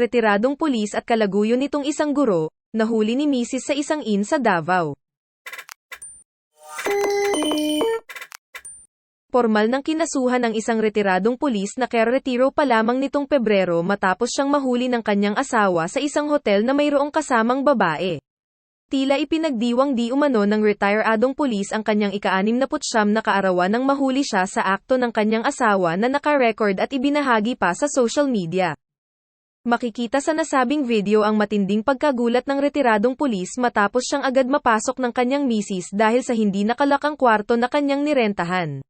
retiradong pulis at kalaguyo nitong isang guro, nahuli ni Mrs. sa isang inn sa Davao. Formal ng kinasuhan ang isang retiradong pulis na keretiro pa lamang nitong Pebrero matapos siyang mahuli ng kanyang asawa sa isang hotel na mayroong kasamang babae. Tila ipinagdiwang di umano ng retiradong pulis ang kanyang ika-anim na putsyam na kaarawan nang mahuli siya sa akto ng kanyang asawa na nakarecord at ibinahagi pa sa social media. Makikita sa nasabing video ang matinding pagkagulat ng retiradong pulis matapos siyang agad mapasok ng kanyang misis dahil sa hindi nakalakang kwarto na kanyang nirentahan.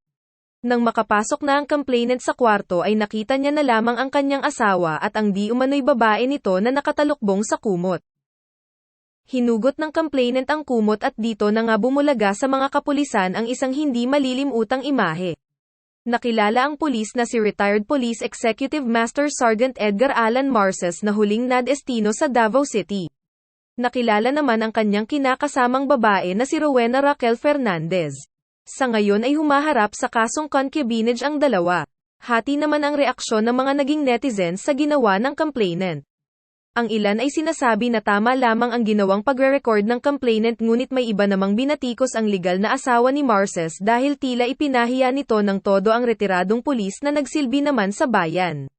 Nang makapasok na ang complainant sa kwarto ay nakita niya na lamang ang kanyang asawa at ang di umano'y babae nito na nakatalukbong sa kumot. Hinugot ng complainant ang kumot at dito na nga bumulaga sa mga kapulisan ang isang hindi malilimutang imahe. Nakilala ang pulis na si retired Police Executive Master Sergeant Edgar Alan Marces na huling nadestino sa Davao City. Nakilala naman ang kanyang kinakasamang babae na si Rowena Raquel Fernandez. Sa ngayon ay humaharap sa kasong concubinage ang dalawa. Hati naman ang reaksyon ng mga naging netizens sa ginawa ng complainant. Ang ilan ay sinasabi na tama lamang ang ginawang pagre-record ng complainant ngunit may iba namang binatikos ang legal na asawa ni Marces dahil tila ipinahiya nito ng todo ang retiradong pulis na nagsilbi naman sa bayan.